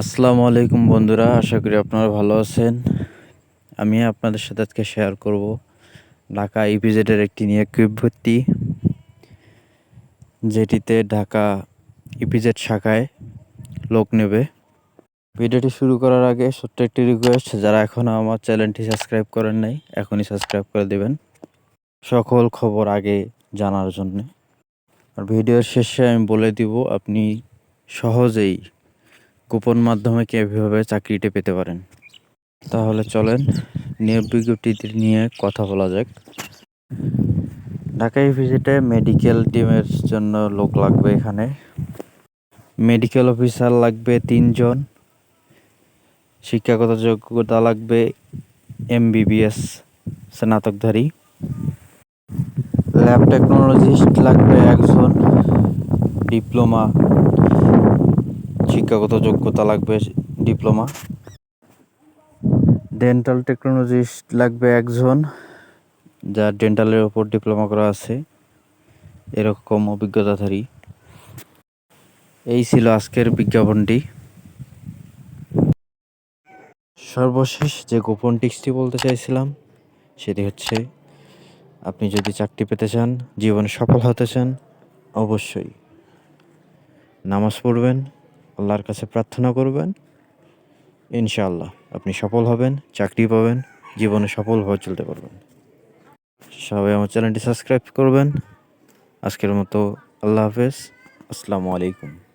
আসসালামু আলাইকুম বন্ধুরা, আশা করি আপনারা ভালো আছেন। আমি আপনাদের সাথে আজকে শেয়ার করব ঢাকা ইপিজেডের একটি নিয়োগ বিজ্ঞপ্তি, যেটিতে ঢাকা ইপিজেড শাখায় লোক নেবে। ভিডিওটি শুরু করার আগে ছোট্ট একটি রিকোয়েস্ট যারা এখনও আমার চ্যানেলটি সাবস্ক্রাইব করেন নাই, এখনই সাবস্ক্রাইব করে দেবেন। সকল খবর আগে জানার জন্য। আর ভিডিওর শেষে আমি বলে দিব, আপনি সহজেই কুপন মাধ্যমে কীভাবে চাকরিটি পেতে পারেন? তাহলে চলেন, নিয়োগ বিজ্ঞপ্তিটি নিয়ে কথা বলা যাক। ঢাকায় ভিজিটে মেডিকেল টিমের জন্য লোক লাগবে এখানে। মেডিকেল অফিসার লাগবে তিনজন। শিক্ষাগত যোগ্যতা লাগবে এমবিবিএস স্নাতকধারী। ল্যাব টেকনোলজিস্ট লাগবে একজন। ডিপ্লোমা শিক্ষাগত যোগ্যতা লাগবে, ডিপ্লোমা। ডেন্টাল টেকনোলজিস্ট লাগবে একজন, যার ডেন্টালের ওপর ডিপ্লোমা করা আছে। এরকম অভিজ্ঞতাধারী। এই ছিল আজকের বিজ্ঞাপনটি। সর্বশেষ যে গোপন টিক্সটি বলতে চাইছিলাম, সেটি হচ্ছে, আপনি যদি চাকরি পেতে চান, জীবনে সফল হতে চান, অবশ্যই নামাজ পড়বেন আল্লাহর কাছে প্রার্থনা করবেন। ইনশাআল্লাহ আপনি সফল হবেন, চাকরি পাবেন, জীবনে সফলভাবে চলতে পারবেন। সবাই আমার চ্যানেলটি সাবস্ক্রাইব করবেন। আজকের মতো আল্লাহ হাফেজ। আসসালামু আলাইকুম।